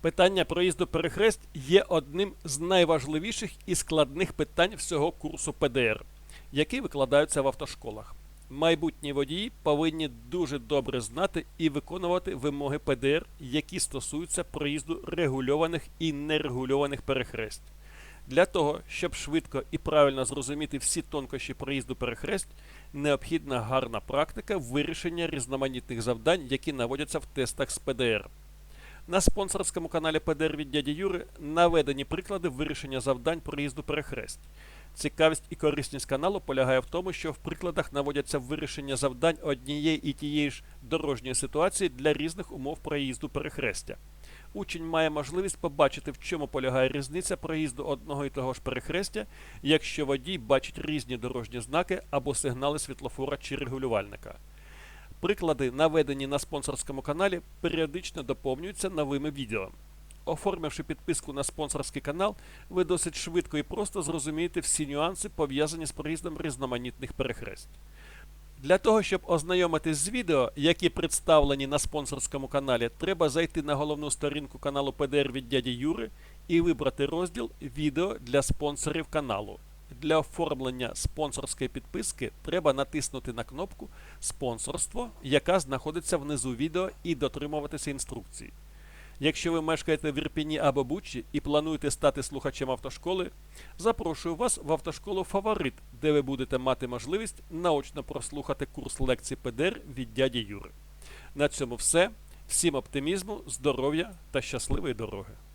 Питання проїзду перехресть є одним з найважливіших і складних питань всього курсу ПДР, які викладаються в автошколах. Майбутні водії повинні дуже добре знати і виконувати вимоги ПДР, які стосуються проїзду регульованих і нерегульованих перехресть. Для того, щоб швидко і правильно зрозуміти всі тонкощі проїзду перехресть, необхідна гарна практика вирішення різноманітних завдань, які наводяться в тестах з ПДР. На спонсорському каналі ПДР від дяді Юри наведені приклади вирішення завдань проїзду перехресть. Цікавість і корисність каналу полягає в тому, що в прикладах наводяться вирішення завдань однієї і тієї ж дорожньої ситуації для різних умов проїзду перехрестя. Учень має можливість побачити, в чому полягає різниця проїзду одного і того ж перехрестя, якщо водій бачить різні дорожні знаки або сигнали світлофора чи регулювальника. Приклади, наведені на спонсорському каналі, періодично доповнюються новими відео. Оформивши підписку на спонсорський канал, ви досить швидко і просто зрозумієте всі нюанси, пов'язані з проїздом різноманітних перехрест. Для того, щоб ознайомитись з відео, які представлені на спонсорському каналі, треба зайти на головну сторінку каналу ПДР від дяді Юри і вибрати розділ Відео для спонсорів каналу. Для оформлення спонсорської підписки треба натиснути на кнопку Спонсорство, яка знаходиться внизу відео, і дотримуватися інструкцій. Якщо ви мешкаєте в Ірпіні або Бучі і плануєте стати слухачем автошколи, запрошую вас в автошколу Фаворит, де ви будете мати можливість наочно прослухати курс лекцій ПДР від дяді Юри. На цьому все. Всім оптимізму, здоров'я та щасливої дороги!